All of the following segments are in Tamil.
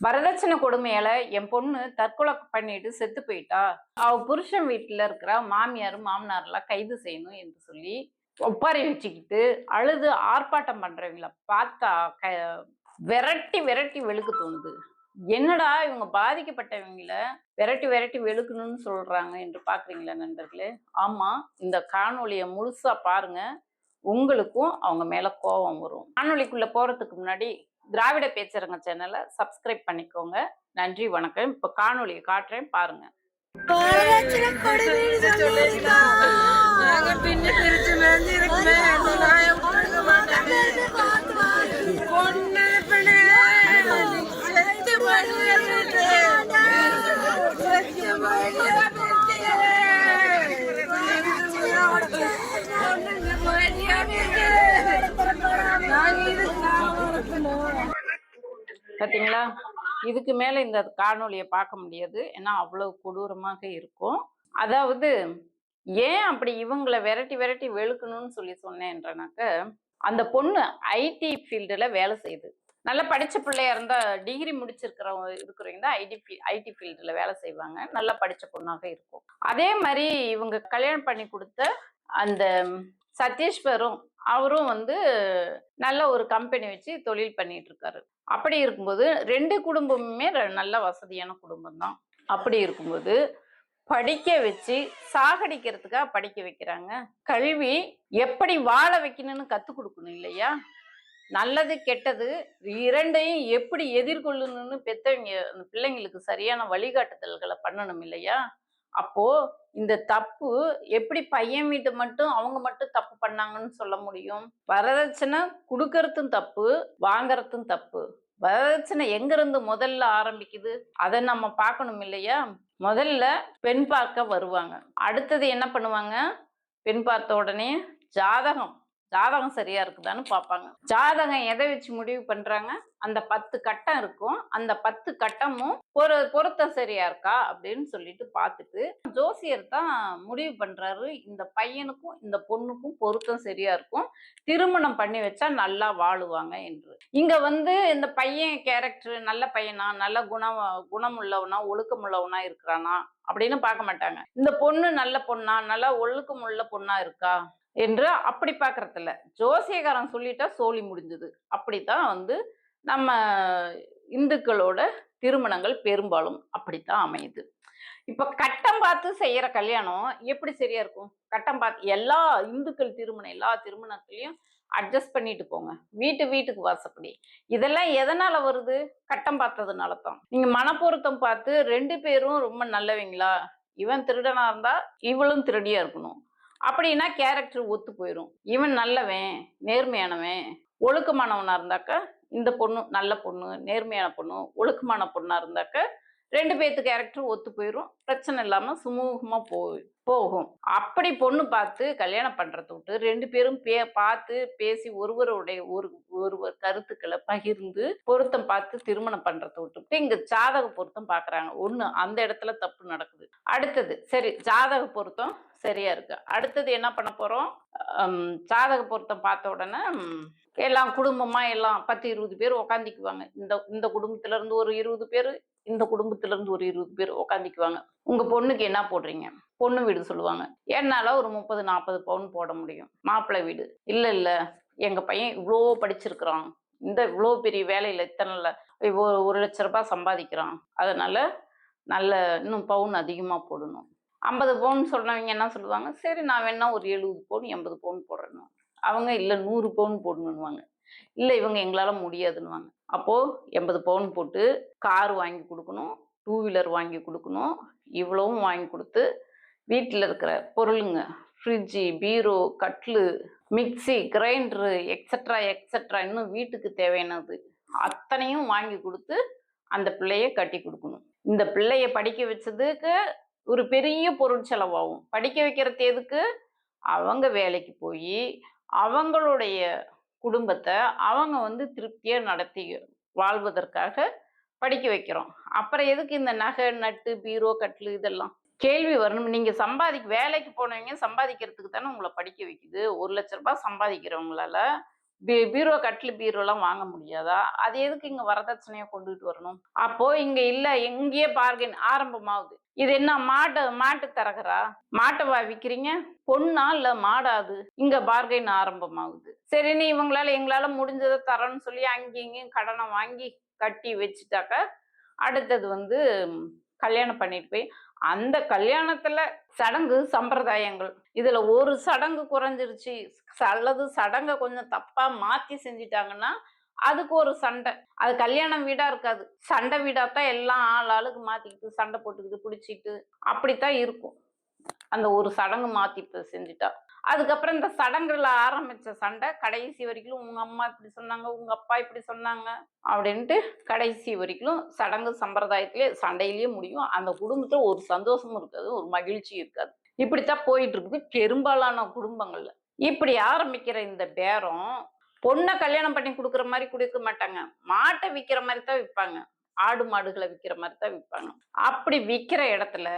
வரதட்சணை கொடுமையால என் பொண்ணு தற்கொலை பண்ணிட்டு செத்து போயிட்டா. அவ புருஷன் வீட்டுல இருக்கிற மாமியார் மாமனார்லாம் கைது செய்யணும் என்று சொல்லி ஒப்பாரி வச்சுக்கிட்டு அழுது ஆர்ப்பாட்டம் பண்றவங்கள பார்த்தா க விரட்டி விரட்டி வெளுக்கு தோணுது. என்னடா இவங்க பாதிக்கப்பட்டவங்கள விரட்டி விரட்டி வெளுக்கணும்னு சொல்றாங்க என்று பாக்குறீங்களா நண்பர்களே? ஆமா இந்த காணொலியை முழுசா பாருங்க. உங்களுக்கும் அவங்க மேல கோபம் வரும். காணொலிக்குள்ள போறதுக்கு முன்னாடி திராவிட பேச்சரங்க சேனலை சப்ஸ்கிரைப் பண்ணிக்கோங்க. நன்றி வணக்கம். இப்ப காணொளியை காட்டுறேன் பாருங்க. நாங்க பின்ன பிரிச்சு மேஞ்சிருக்குமே இந்த நாயை விட்டுருக்க மாட்டாங்க பார்த்து வாடி. பொண்ணு பிள்ளை செத்து பண்ணிட்டு செத்து பார்த்தீங்களா இதுக்கு மேலே இந்த காணொளியை பார்க்க முடியாது. ஏன்னா அவ்வளவு கொடூரமாக இருக்கும். அதாவது ஏன் அப்படி இவங்களை விரட்டி விரட்டி வெளுக்கணும்னு சொல்லி சொன்னேன்றனாக்க அந்த பொண்ணு ஐடி ஃபீல்டில் வேலை செய்யுது. நல்லா படித்த பிள்ளையா இருந்தால் டிகிரி முடிச்சிருக்கிறவங்க இருக்கிறவங்க தான் ஐடி ஐடி ஃபீல்டில் வேலை செய்வாங்க. நல்லா படித்த பொண்ணாக இருக்கும். அதே மாதிரி இவங்க கல்யாணம் பண்ணி கொடுத்த அந்த சதீஷ்வரும் அவரும் வந்து நல்ல ஒரு கம்பெனி வச்சு தொழில் பண்ணிட்டு இருக்காரு. அப்படி இருக்கும்போது ரெண்டு குடும்பமுமே நல்ல வசதியான குடும்பம் தான் அப்படி இருக்கும்போது படிக்க வச்சு சாகடிக்கிறதுக்காக படிக்க வைக்கிறாங்க. கல்வி எப்படி வாழ வைக்கணும்னு கற்றுக் கொடுக்கணும் இல்லையா? நல்லது கெட்டது இரண்டையும் எப்படி எதிர்கொள்ளணும்னு பெத்தவங்க அந்த பிள்ளைங்களுக்கு சரியான வழிகாட்டுதல்களை பண்ணணும் இல்லையா? அப்போ இந்த தப்பு எப்படி பையன் வீட்டு மட்டும் அவங்க மட்டும் தப்பு பண்ணாங்கன்னு சொல்ல முடியும்? வரதட்சணை கொடுக்கறதும் தப்பு வாங்கறதும் தப்பு. வரதட்சணை எங்க இருந்து முதல்ல ஆரம்பிக்குது? அதை நம்ம பார்க்கணும் இல்லையா? முதல்ல பெண் பார்க்க வருவாங்க. அடுத்தது என்ன பண்ணுவாங்க? பெண் பார்த்த உடனே ஜாதகம். ஜாதகம் சரியா இருக்குதான்னு பார்ப்பாங்க. ஜாதகம் எதை வச்சு முடிவு பண்றாங்க? அந்த பத்து கட்டம் இருக்கும். அந்த பத்து கட்டமும் பொரு பொருத்தம் சரியா இருக்கா? அப்படின்னு சொல்லிட்டு பார்த்துட்டு ஜோசியர் தான் முடிவு பண்றாரு. இந்த பையனுக்கும் இந்த பொண்ணுக்கும் பொருத்தம் சரியா இருக்கும். திருமணம் பண்ணி வச்சா நல்லா வாழுவாங்க என்று. இங்க வந்து இந்த பையன் கேரக்டர் நல்ல பையனா? நல்ல குணம் குணமுள்ளவனா? ஒழுக்கமுள்ளவனா இருக்கிறானா? அப்படின்னு பார்க்க மாட்டாங்க. இந்த பொண்ணு நல்ல பொண்ணா? நல்ல ஒழுக்கமுள்ள பொண்ணா இருக்கா? என்று அப்படி பார்க்கறதில்ல. ஜோசியக்காரன் சொல்லிட்டா சோழி முடிஞ்சது. அப்படித்தான் வந்து நம்ம இந்துக்களோட திருமணங்கள் பெரும்பாலும் அப்படித்தான் அமையுது. இப்ப கட்டம் பார்த்து செய்யற கல்யாணம் எப்படி சரியா இருக்கும்? கட்டம் பார்த்து எல்லா இந்துக்கள் திருமணம் எல்லா திருமணத்திலையும் அட்ஜஸ்ட் பண்ணிட்டு போங்க. வீட்டு வீட்டுக்கு வாசப்படி. இதெல்லாம் எதனால வருது? கட்டம் பார்த்ததுனால தான் நீங்க மனப்பொருத்தம் பார்த்து ரெண்டு பேரும் ரொம்ப நல்லவங்களா? இவன் திருடனா இருந்தா இவளும் திருடியா இருக்கணும். அப்படின்னா கேரக்டர் ஒத்து போயிடும் இவன் நல்லவன் நேர்மையானவன் ஒழுக்கமானவனாக இருந்தாக்க இந்த பொண்ணு நல்ல பொண்ணு நேர்மையான பொண்ணு ஒழுக்கமான பொண்ணாக இருந்தாக்க ரெண்டு பேர்த்து கேரக்டர் ஒத்து போயிடும் பிரச்சனை இல்லாம சுமூகமா போய் போகும். அப்படி பொண்ணு பார்த்து கல்யாணம் பண்றத விட்டு ரெண்டு பேரும் பே பார்த்து பேசி ஒருவருடைய ஒரு ஒருவர் கருத்துக்களை பகிர்ந்து பொருத்தம் பார்த்து திருமணம் பண்றத விட்டுட்டு இங்க ஜாதக பொருத்தம் பாக்குறாங்க ஒண்ணு அந்த இடத்துல தப்பு நடக்குது. அடுத்தது சரி ஜாதக பொருத்தம் சரியா இருக்கு. அடுத்தது என்ன பண்ண போறோம்? ஜாதக பொருத்தம் பார்த்த உடனே எல்லாம் குடும்பமா எல்லாம் பத்து இருபது பேர் உக்காந்திக்குவாங்க. இந்த இந்த குடும்பத்துல இருந்து ஒரு இருபது பேர் இந்த குடும்பத்துலேருந்து ஒரு இருபது பேர் உக்காந்திக்குவாங்க உங்கள் பொண்ணுக்கு என்ன போடுறீங்க? பொண்ணு வீடு சொல்லுவாங்க. என்னால் ஒரு முப்பது நாற்பது பவுன் போட முடியும். மாப்பிள்ளை வீடு. இல்லை இல்லை. எங்கள் பையன் இவ்வளோ படிச்சிருக்கிறான். இந்த இவ்வளோ பெரிய வேலையில் இத்தனை ஒரு ஒரு லட்ச ரூபாய் சம்பாதிக்கிறான். அதனால் நல்ல இன்னும் பவுன் அதிகமாக போடணும். ஐம்பது பவுன் சொன்னவங்க என்ன சொல்லுவாங்க? சரி நான் வேணா ஒரு எழுபது பவுன் எண்பது பவுன் போடுறேன்னு. அவங்க இல்லை நூறு பவுன் போடணுன்னுவாங்க இல்லை இவங்க எங்களால் முடியாதுன்னுவாங்க. அப்போது எண்பது பவுன் போட்டு கார் வாங்கி கொடுக்கணும் டூ வீலர் வாங்கி கொடுக்கணும் இவ்வளவும் வாங்கி கொடுத்து வீட்டில் இருக்கிற பொருளுங்க ஃப்ரிட்ஜு பீரோ கட்லு மிக்ஸி கிரைண்டரு எக்ஸட்ரா எக்ஸட்ரா இன்னும் வீட்டுக்கு தேவையானது. அத்தனையும் வாங்கி கொடுத்து அந்த பிள்ளைய கட்டி கொடுக்கணும். இந்த பிள்ளைய படிக்க வச்சதுக்கு ஒரு பெரிய பொருள் செலவாகும். படிக்க வைக்கிறது எதுக்கு? அவங்க வேலைக்கு போய் அவங்களுடைய குடும்பத்தை அவங்க வந்து திருப்தியாக நடத்தி வாழ்வதற்காக படிக்க வைக்கிறோம். அப்புறம் எதுக்கு இந்த நகை நட்டு பீரோ கட்லு இதெல்லாம்? கேள்வி வரணும். நீங்கள் சம்பாதிக்க வேலைக்கு போனவங்க சம்பாதிக்கிறதுக்கு தானே உங்களை படிக்க வைக்குது. ஒரு லட்ச ரூபாய் சம்பாதிக்கிறவங்களால பீ- பீரோ கட்டில் பீரோலாம் வாங்க முடியாதா? அது எதுக்கு இங்கே வரதட்சணையாக கொண்டுகிட்டு வரணும்? அப்போ இங்கே இல்லை எங்கேயே பார்கென் ஆரம்பமாகுது இது என்ன மாட்டு மாட்டு தரகரா மாட்டை விற்கிறீங்க பொண்ணா இல்ல மாடாது? இங்க பார்கெயின் ஆரம்பமாகுது சரின்னு இவங்களால எங்களால முடிஞ்சதை தரோன்னு சொல்லி அங்கேயும் இங்கேயும் கடனை வாங்கி கட்டி வச்சுட்டாக்க அடுத்தது வந்து கல்யாணம் பண்ணிட்டு போய் அந்த கல்யாணத்துல சடங்கு சம்பிரதாயங்கள். இதுல ஒரு சடங்கு குறைஞ்சிருச்சு. அல்லது சடங்கை கொஞ்சம் தப்பா மாத்தி செஞ்சிட்டாங்கன்னா அதுக்கு ஒரு சண்டை. அது கல்யாணம் வீடா இருக்காது. சண்டை வீடா தான் எல்லாம் ஆள் ஆளுக்கு மாத்திக்கிட்டு சண்டை போட்டுக்கிட்டு பிடிச்சிட்டு அப்படித்தான் இருக்கும். அந்த ஒரு சடங்கு மாத்தி இப்ப செஞ்சுட்டா. அதுக்கப்புறம் இந்த சடங்குல ஆரம்பிச்ச சண்டை கடைசி வரைக்கும் உங்க அம்மா இப்படி சொன்னாங்க உங்க அப்பா இப்படி சொன்னாங்க அப்படின்ட்டு கடைசி வரைக்கும் சடங்கு சம்பிரதாயத்திலே சண்டையிலேயே முடியும். அந்த குடும்பத்துல ஒரு சந்தோஷமும் இருக்காது ஒரு மகிழ்ச்சி இருக்காது. இப்படித்தான் போயிட்டு இருக்குது பெரும்பாலான குடும்பங்கள்ல. இப்படி ஆரம்பிக்கிற இந்த பேரம் பொண்ணை கல்யாணம் பண்ணி கொடுக்குற மாதிரி கொடுக்க மாட்டாங்க. மாட்டை விற்கிற மாதிரி தான் விற்பாங்க. ஆடு மாடுகளை விற்கிற மாதிரி தான் விற்பாங்க. அப்படி விற்கிற இடத்துல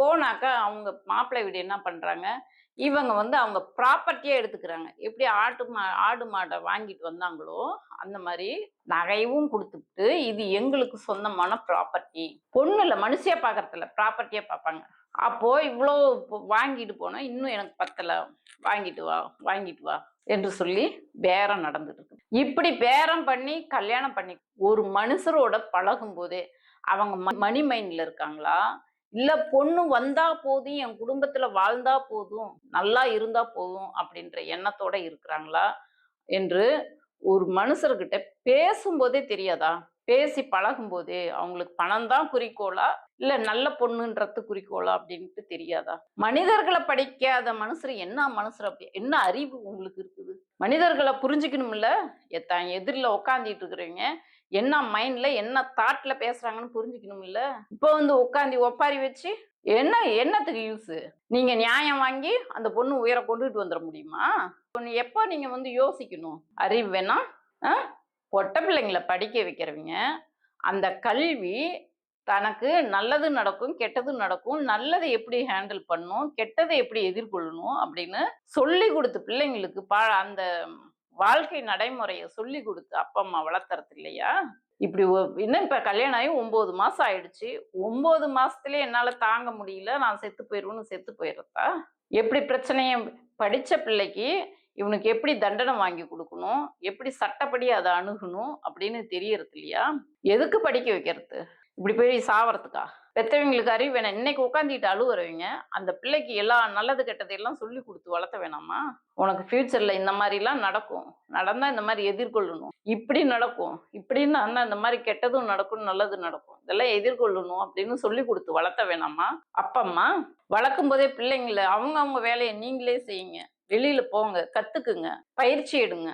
போனாக்கா அவங்க மாப்பிள்ளை வீடு என்ன பண்றாங்க? இவங்க வந்து அவங்க ப்ராப்பர்ட்டியே எடுத்துக்கிறாங்க. எப்படி ஆட்டு மா ஆடு மாடை வாங்கிட்டு வந்தாங்களோ அந்த மாதிரி நகையும் கொடுத்துட்டு இது எங்களுக்கு சொந்தமான ப்ராப்பர்ட்டி பொண்ணு இல்லை மனுஷியா பார்க்கறதில்ல ப்ராப்பர்ட்டியே பார்ப்பாங்க அப்போ இவ்வளோ வாங்கிட்டு போனால் இன்னும் எனக்கு பத்தல. வாங்கிட்டு வா வாங்கிட்டு வா என்று சொல்லி பேரம் நடந்துட்டு இருக்கு இப்படி பேரம் பண்ணி கல்யாணம் பண்ணி ஒரு மனுஷரோட பழகும் போதே அவங்க ம- மணி மைண்ட்ல இருக்காங்களா? இல்ல பொண்ணு வந்தா போதும் என் குடும்பத்துல வாழ்ந்தா போதும் நல்லா இருந்தா போதும் அப்படின்ற எண்ணத்தோட இருக்கிறாங்களா என்று ஒரு மனுஷர்கிட்ட பேசும்போதே தெரியாதா? பேசி பழகும் போதே அவங்களுக்கு பணம் தான் குறிக்கோளா? இல்ல நல்ல பொண்ணுன்றது குறிக்கோளா அப்படின்ட்டு தெரியாதா? மனிதர்களை படிக்காத மனுஷர் என்ன மனுஷர் அப்படி? என்ன அறிவு உங்களுக்கு இருக்குது? மனிதர்களை புரிஞ்சுக்கணும்ல? எத்தான் எதிரில் உட்காந்துட்டு இருக்கிறவங்க என்ன மைண்ட்ல என்ன தாட்ல பேசுறாங்கன்னு புரிஞ்சுக்கணும்ல? இப்போ வந்து உட்காந்து ஒப்பாரி வச்சு என்ன என்னத்துக்கு யூஸ் நீங்க நியாயம் வாங்கி அந்த பொண்ணு உயர கொண்டுட்டு வந்துட முடியுமா? பொண்ணு எப்போ நீங்க வந்து யோசிக்கணும்? அறிவு வேணா ஆ? பொட்ட பிள்ளைங்களை படிக்க வைக்கிறவங்க அந்த கல்வி தனக்கு நல்லது நடக்கும் கெட்டது நடக்கும் நல்லதை எப்படி ஹேண்டில் பண்ணணும் கெட்டதை எப்படி எதிர்கொள்ளணும் அப்படின்னு சொல்லி கொடுத்து பிள்ளைங்களுக்கு பா அந்த வாழ்க்கை நடைமுறையை சொல்லி கொடுத்து அப்பா அம்மா வளர்த்துறது இல்லையா? இப்படி இன்னும் இப்ப கல்யாணம் ஆகி ஒன்பது மாசம் ஆயிடுச்சு. ஒன்பது மாசத்துல என்னால தாங்க முடியல. நான் செத்து போயிடுவேன்னு செத்து போயிடுறதா? எப்படி பிரச்சனையும் படிச்ச பிள்ளைக்கு இவனுக்கு எப்படி தண்டனை வாங்கி கொடுக்கணும்? எப்படி சட்டப்படி அதை அணுகணும்? அப்படின்னு தெரியறது இல்லையா? எதுக்கு படிக்க வைக்கிறது? இப்படி போய் சாவறதுக்கா? பெற்றவங்களுக்கு அறிவு வேணாம். இன்னைக்கு உட்காந்துட்டு அழுவுறவங்க அந்த பிள்ளைக்கு எல்லா நல்லது கெட்டதையெல்லாம் சொல்லி கொடுத்து வளர்த்த வேணாமா? உனக்கு ஃபியூச்சர்ல இந்த மாதிரிலாம் நடக்கும். நடந்தா இந்த மாதிரி எதிர்கொள்ளணும். இப்படி நடக்கும். இப்படின்னு அந்த இந்த மாதிரி கெட்டதும் நடக்கும் நல்லது நடக்கும். இதெல்லாம் எதிர்கொள்ளணும் அப்படின்னு சொல்லி கொடுத்து வளர்த்த வேணாமா? அப்பம்மா வளர்க்கும் போதே பிள்ளைங்களை அவங்க அவங்க வேலையை நீங்களே செய்யுங்க. வெளியில போங்க கத்துக்குங்க பயிற்சி எடுங்க.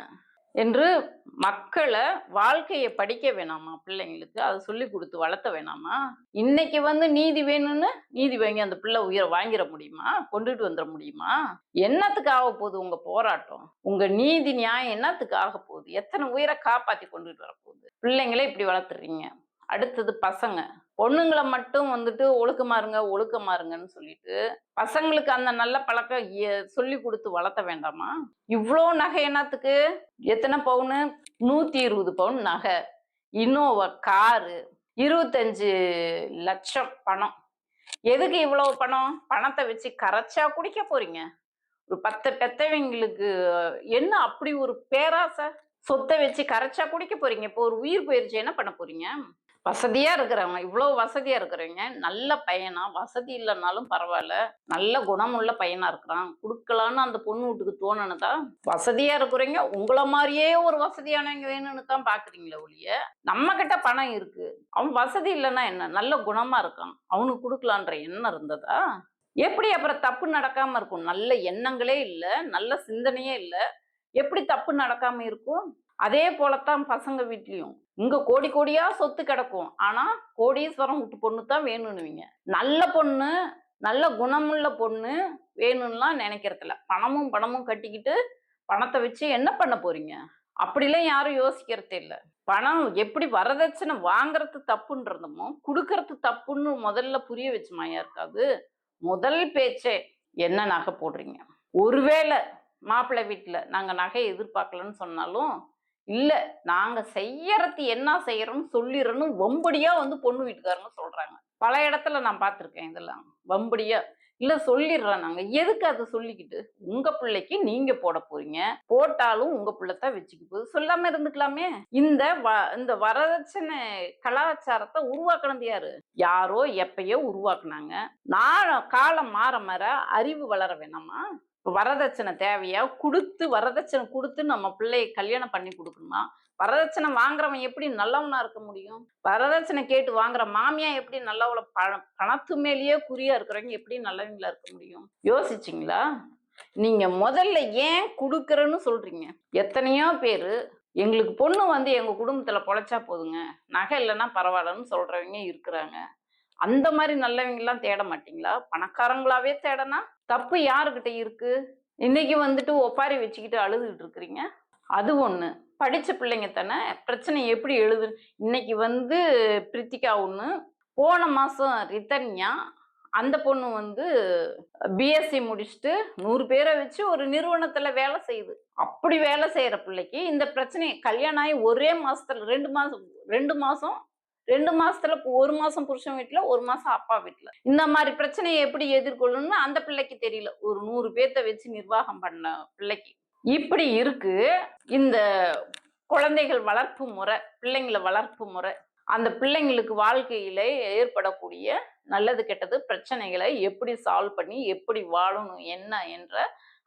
என்று மக்களை வாழ்க்கையை படிக்க வேணாமா பிள்ளைங்களுக்கு? அதை சொல்லி கொடுத்து வளர்த்த வேணாமா? இன்னைக்கு வந்து நீதி வேணும்னு நீதி வாங்கி அந்த பிள்ளை உயிரை வாங்கிட முடியுமா? கொண்டுட்டு வந்துட முடியுமா? என்னத்துக்கு ஆக போகுது உங்க போராட்டம்? உங்க நீதி நியாயம் என்னத்துக்கு ஆக போகுது? எத்தனை உயிரை காப்பாத்தி கொண்டுட்டு வர போகுது? பிள்ளைங்களே இப்படி வளர்த்துறீங்க. அடுத்தது பசங்க. பொண்ணுங்களை மட்டும் வந்துட்டு ஒழுக்கமா இருங்க ஒழுக்கமா இருங்கன்னு சொல்லிட்டு பசங்களுக்கு அந்த நல்ல பழக்கம் சொல்லி கொடுத்து வளர்த்த வேண்டாமா? இவ்வளோ நகை என்னத்துக்கு? எத்தனை பவுனு? நூத்தி இருபது பவுன் நகை. Innova car. இருபத்தஞ்சு லட்சம் பணம். எதுக்கு இவ்வளவு பணம்? பணத்தை வச்சு கரைச்சா குடிக்க போறீங்க? ஒரு பத்து பெத்தவங்களுக்கு என்ன அப்படி ஒரு பேராசை சொத்தை வச்சு கரைச்சா குடிக்க போறீங்க. இப்போ ஒரு உயிர் போயிருச்சு என்ன பண்ண போறீங்க? வசதியா இருக்கிறவங்க இவ்வளவு வசதியா இருக்கிறவங்க நல்ல பையனா வசதி இல்லைனாலும் பரவாயில்ல நல்ல குணமுள்ள பையனா இருக்கிறான். கொடுக்கலான்னு அந்த பொண்ணு வீட்டுக்கு தோணுனதா? வசதியா இருக்கிறவங்க உங்களை மாதிரியே ஒரு வசதியானவங்க வேணும்னு தான் பாக்குறீங்களே ஒழிய நம்ம கிட்ட பணம் இருக்கு. அவன் வசதி இல்லைன்னா என்ன? நல்ல குணமா இருக்கான். அவனுக்கு கொடுக்கலான்ற எண்ணம் இருந்ததா? எப்படி அப்புறம் தப்பு நடக்காம இருக்கும்? நல்ல எண்ணங்களே இல்லை நல்ல சிந்தனையே இல்லை. எப்படி தப்பு நடக்காம இருக்கும்? அதே போலத்தான் பசங்க வீட்லயும். இங்க கோடி கோடியா சொத்து கிடக்கும். ஆனா கோடீஸ்வரம் விட்டு பொண்ணு தான் வேணும்னுவீங்க. நல்ல பொண்ணு நல்ல குணமுள்ள பொண்ணு வேணும்லாம் நினைக்கிறதில்ல. பணமும் பணமும் கட்டிக்கிட்டு பணத்தை வச்சு என்ன பண்ண போறீங்க? அப்படிலாம் யாரும் யோசிக்கிறதே இல்லை. பணம் எப்படி வரதட்சணை வாங்குறது தப்புன்றதுமோ கொடுக்கறது தப்புன்னு முதல்ல புரிய வச்சுமாயா இருக்காது. முதல் பேச்சே என்ன நகை போடுறீங்க? ஒருவேளை மாப்பிள்ளை வீட்டில் நாங்கள் நகை எதிர்பார்க்கலன்னு சொன்னாலும் இல்லை நாங்கள் செய்யறது என்ன செய்யறோம்னு சொல்லிடுறோன்னு வம்படியா வந்து பொண்ணு வீட்டுக்காரங்க சொல்றாங்க. பல இடத்துல நான் பார்த்துருக்கேன் இதெல்லாம். வம்படியா. இல்லை சொல்லிடுறோம் நாங்கள் எதுக்கு அதை சொல்லிக்கிட்டு? உங்கள் பிள்ளைக்கு நீங்கள் போட போறீங்க. போட்டாலும் உங்கள் பிள்ளைத்தான் வச்சுக்க போகுது. சொல்லாமல் இருந்துக்கலாமே. இந்த வ இந்த வரதட்சணை கலாச்சாரத்தை உருவாக்கினது யாரு? யாரோ எப்பயோ உருவாக்குனாங்க. நான் காலம் மாற மாற அறிவு வளர வேணாமா? வரதட்சணை தேவையா? கொடுத்து வரதட்சணை கொடுத்து நம்ம பிள்ளையை கல்யாணம் பண்ணி கொடுக்கணுமா? வரதட்சணை வாங்குறவன் எப்படி நல்லவனா இருக்க முடியும்? வரதட்சணை கேட்டு வாங்குற மாமியா எப்படி நல்லவள பண பணத்து மேலேயே குறியா இருக்கிறவங்க எப்படி நல்லவங்களா இருக்க முடியும்? யோசிச்சிங்களா? நீங்க முதல்ல ஏன் கொடுக்குறேன்னு சொல்றீங்க. எத்தனையோ பேரு எங்களுக்கு பொண்ணு வந்து எங்க குடும்பத்துல பொழைச்சா போதுங்க. நகை இல்லைன்னா பரவாயில்லன்னு சொல்றவங்க இருக்கிறாங்க. அந்த மாதிரி நல்லவங்கெல்லாம் தேட மாட்டீங்களா? பணக்காரங்களாவே தேடனா? தப்பு யாருக்கிட்ட இருக்கு? இன்னைக்கு வந்துட்டு ஒப்பாரி வச்சுக்கிட்டு அழுதுகிட்டு இருக்கிறீங்க. அது ஒண்ணு. படிச்ச பிள்ளைங்க தானே பிரச்சனை எப்படி எழுது? இன்னைக்கு வந்து பிரித்திகா ஒன்று போன மாசம் ரிதன்யா அந்த பொண்ணு வந்து பிஎஸ்சி முடிச்சுட்டு நூறு பேரை வச்சு ஒரு நிறுவனத்துல வேலை செய்யுது. அப்படி வேலை செய்யற பிள்ளைக்கு இந்த பிரச்சனையை கல்யாணம் ஆகி ஒரே மாசத்துல ரெண்டு மாசம் ரெண்டு மாசம் ரெண்டு மாசத்துல ஒரு மாசம் புருஷன் வீட்டுல ஒரு மாசம் அப்பா வீட்டுல இந்த மாதிரி பிரச்சனையை எப்படி எதிர்கொள்ளணும்னு அந்த பிள்ளைக்கு தெரியல. ஒரு நூறு பேர்த்த வச்சு நிர்வாகம் பண்ண பிள்ளைக்கு. இப்படி இருக்கு. இந்த குழந்தைகள் வளர்ப்பு முறை பிள்ளைங்களை வளர்ப்பு முறை அந்த பிள்ளைங்களுக்கு வாழ்க்கையில ஏற்படக்கூடிய நல்லது கெட்டது பிரச்சனைகளை எப்படி சால்வ் பண்ணி எப்படி வாழணும் என்ன என்ற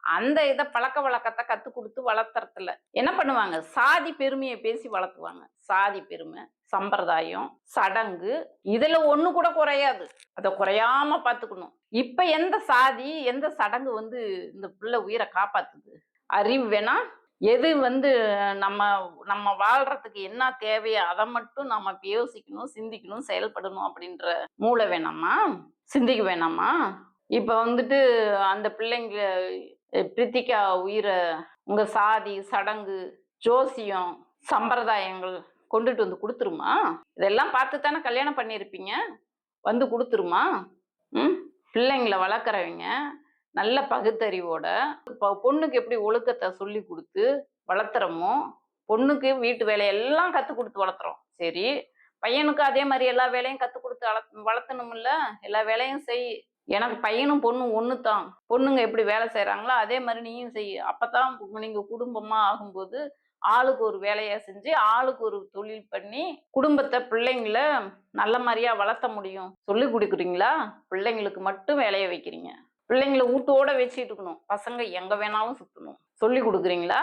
அந்த இதை பழக்க வழக்கத்தை கத்து கொடுத்து வளர்த்துறதுல என்ன பண்ணுவாங்க? சாதி பெருமையை பேசி வளர்த்துவாங்க. சாதி பெருமை சம்பிரதாயம் சடங்கு இதுல ஒண்ணு கூட குறையாது. அதை குறையாம பாத்துக்கணும். இப்ப எந்த சாதி எந்த சடங்கு வந்து இந்த பிள்ளை உயிரை காப்பாத்துது? அறிவு வேணா? எது வந்து நம்ம நம்ம வாழ்றதுக்கு என்ன தேவையோ அதை மட்டும் நம்ம யோசிக்கணும் சிந்திக்கணும் செயல்படணும் அப்படின்ற மூளை வேணாமா? சிந்திக்க வேணாமா? இப்ப வந்துட்டு அந்த பிள்ளைங்க பிரித்திகா உயிரை உங்க சாதி சடங்கு ஜோசியம் சம்பிரதாயங்கள் கொண்டுட்டு வந்து கொடுத்துருமா? இதெல்லாம் பார்த்து தானே கல்யாணம் பண்ணியிருப்பீங்க வந்து கொடுத்துருமா? ம்? பிள்ளைங்களை வளர்க்குறவங்க நல்ல பகுத்தறிவோட இப்போ பொண்ணுக்கு எப்படி ஒழுக்கத்தை சொல்லி கொடுத்து வளர்த்துறோமோ பொண்ணுக்கு வீட்டு வேலையெல்லாம் கற்றுக் கொடுத்து வளர்த்துறோம். சரி பையனுக்கு அதே மாதிரி எல்லா வேலையும் கற்றுக் கொடுத்து வளர்த் வளர்த்தணும்ல? எல்லா வேலையும் செய் எனக்கு பையனும் பொண்ணும் ஒன்று தான் பொண்ணுங்க எப்படி வேலை செய்கிறாங்களோ அதே மாதிரி நீயும் செய். அப்போ தான் நீங்கள் குடும்பமாக ஆகும்போது ஆளுக்கு ஒரு வேலையை செஞ்சு ஆளுக்கு ஒரு தொழில் பண்ணி குடும்பத்தை பிள்ளைங்கள நல்ல மாதிரியா வளர்த்த முடியும். சொல்லி கொடுக்குறீங்களா? பிள்ளைங்களுக்கு மட்டும் வேலையை வைக்கிறீங்க. பிள்ளைங்களை வீட்டோட வச்சுட்டு இருக்கணும். பசங்க எங்க வேணாலும் சுத்தணும். சொல்லி கொடுக்குறீங்களா?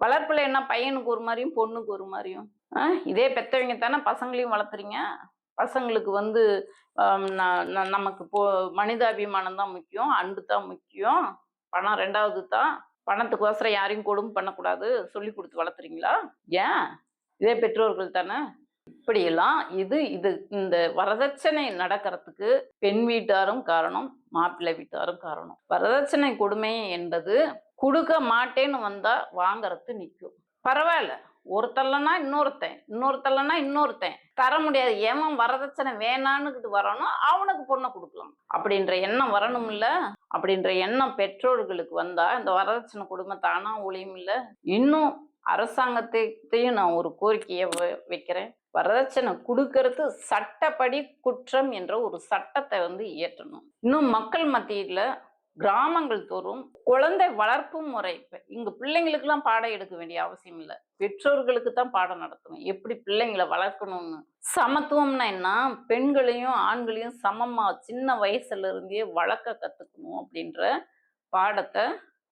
வளர்ப்புல என்ன பையனுக்கு ஒரு மாதிரியும் பொண்ணுக்கு ஒரு மாதிரியும்? ஆ, இதே பெத்தவங்க தானே பசங்களையும் வளர்த்துறீங்க பசங்களுக்கு வந்து ந- ந- நமக்கு போ மனிதாபிமானம் தான் முக்கியம். அன்பு தான் முக்கியம். பணம் ரெண்டாவது தான். பணத்துக்கோசரம் யாரையும் கொடுமை பண்ணக்கூடாது. சொல்லி கொடுத்து வளர்த்துறீங்களா? ஏன்? இதே பெற்றோர்கள் தானே? இப்படியெல்லாம் இது இது இந்த வரதட்சணை நடக்கிறதுக்கு பெண் வீட்டாரும் காரணம் மாப்பிள்ளை வீட்டாரும் காரணம். வரதட்சணை கொடுமை என்பது கொடுக்க மாட்டேன்னு வந்தா வாங்கறது நிற்கும் பரவாயில்ல. ஒருத்தல்லனா இன்னொருத்தன் இன்னொருத்தல்லனா இன்னொருத்தன். தர முடியாது. எவன் வரதட்சணை வேணான்னுக்கிட்டு வரணும் அவனுக்கு பொண்ணை கொடுக்கலாம். அப்படின்ற எண்ணம் வரணும் இல்ல அப்படின்ற எண்ணம் பெற்றோர்களுக்கு வந்தா இந்த வரதட்சணை கொடுமை தானா ஒளியும் இல்லை இன்னும் அரசாங்கத்தையும் நான் ஒரு கோரிக்கையை வ- வைக்கிறேன். வரதட்சணை கொடுக்கறது சட்டப்படி குற்றம் என்ற ஒரு சட்டத்தை வந்து இயற்றணும். இன்னும் மக்கள் மத்தியில் கிராமங்கள் தோறும் குழந்தை வளர்ப்பு முறை. இப்ப பிள்ளைங்களுக்கெல்லாம் பாடம் எடுக்க வேண்டிய அவசியம் இல்லை. பெற்றோர்களுக்கு தான் பாடம் நடத்தணும். எப்படி பிள்ளைங்களை வளர்க்கணும்னு. சமத்துவம்னா என்ன? பெண்களையும் ஆண்களையும் சமமாக சின்ன வயசுல இருந்தே வளர்க்க கற்றுக்கணும் அப்படின்ற பாடத்தை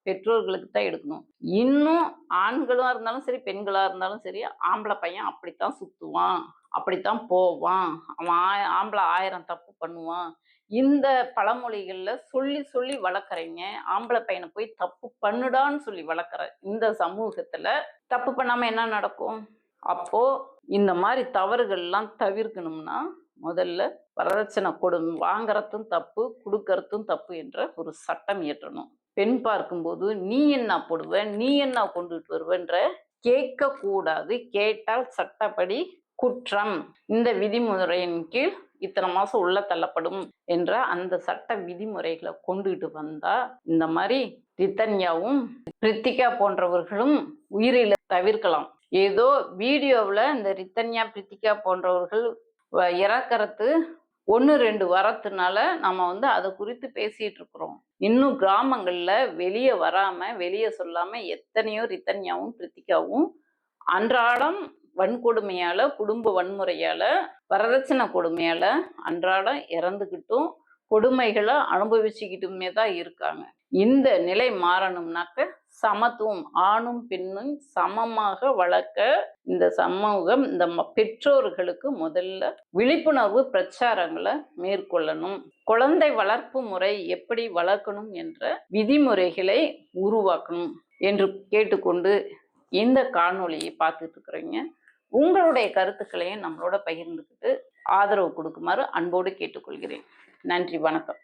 பெற்றோர்களுக்கு தான் எடுக்கணும். இன்னும் ஆண்களாக இருந்தாலும் சரி பெண்களாக இருந்தாலும் சரி ஆம்பளை பையன் அப்படித்தான் சுற்றுவான் அப்படித்தான் போவான். அவன் ஆய- ஆம்பளை ஆயிரம் தப்பு பண்ணுவான். இந்த பழமொழிகளில் சொல்லி சொல்லி வளர்க்குறீங்க. ஆம்பளை பையனை போய் தப்பு பண்ணுடான்னு சொல்லி வளர்க்குற இந்த சமூகத்தில் தப்பு பண்ணாமல் என்ன நடக்கும்? அப்போது இந்த மாதிரி தவறுகள்லாம் தவிர்க்கணும்னா முதல்ல வரதட்சணை கொடு வாங்குறதும் தப்பு கொடுக்கறதும் தப்பு என்ற ஒரு சட்டம் இயற்றணும். பெண் பார்க்கும்போது நீ என்ன போடுவ நீ என்ன கொண்டுட்டு வருவன்ற கேட்கக்கூடாது. கேட்டால் சட்டப்படி குற்றம். இந்த விதிமுறையின் கீழ் இத்தனை மாதம் உள்ள தள்ளப்படும் என்ற அந்த சட்ட விதிமுறைகளை கொண்டுகிட்டு வந்தா இந்த மாதிரி ரித்தன்யாவும் பிரித்திகா போன்றவர்களும் உயிரில தவிர்க்கலாம். ஏதோ வீடியோவில் இந்த ரித்தன்யா பிரித்திகா போன்றவர்கள் வ- இறக்கறது ஒன்று ரெண்டு வரத்துனால நம்ம வந்து அதை குறித்து பேசிகிட்டு இருக்கிறோம். இன்னும் கிராமங்களில் வெளியே வராமல் வெளியே சொல்லாமல் எத்தனையோ ரித்தன்யாவும் பிரித்திகாவும் அன்றாடம் வன்கொடுமையால குடும்ப வன்முறையால வரதட்சணை கொடுமையால அன்றாடம் இறந்துக்கிட்டும் கொடுமைகளை அனுபவிச்சுக்கிட்டுமே தான் இருக்காங்க. இந்த நிலை மாறணும்னாக்க சமத்துவம் ஆணும் பெண்ணும் சமமாக வளர்க்க இந்த சமூகம் இந்த ம- பெற்றோர்களுக்கு முதல்ல விழிப்புணர்வு பிரச்சாரங்களை மேற்கொள்ளணும். குழந்தை வளர்ப்பு முறை எப்படி வளர்க்கணும் என்ற விதிமுறைகளை உருவாக்கணும் என்று கேட்டுக்கொண்டு இந்த காணொளியை பார்த்துட்டு இருக்கிறீங்க. உங்களுடைய கருத்துக்களையும் நம்மளோட பகிர்ந்துக்கிட்டு ஆதரவு கொடுக்குமாறு அன்போடு கேட்டுக்கொள்கிறேன். நன்றி வணக்கம்.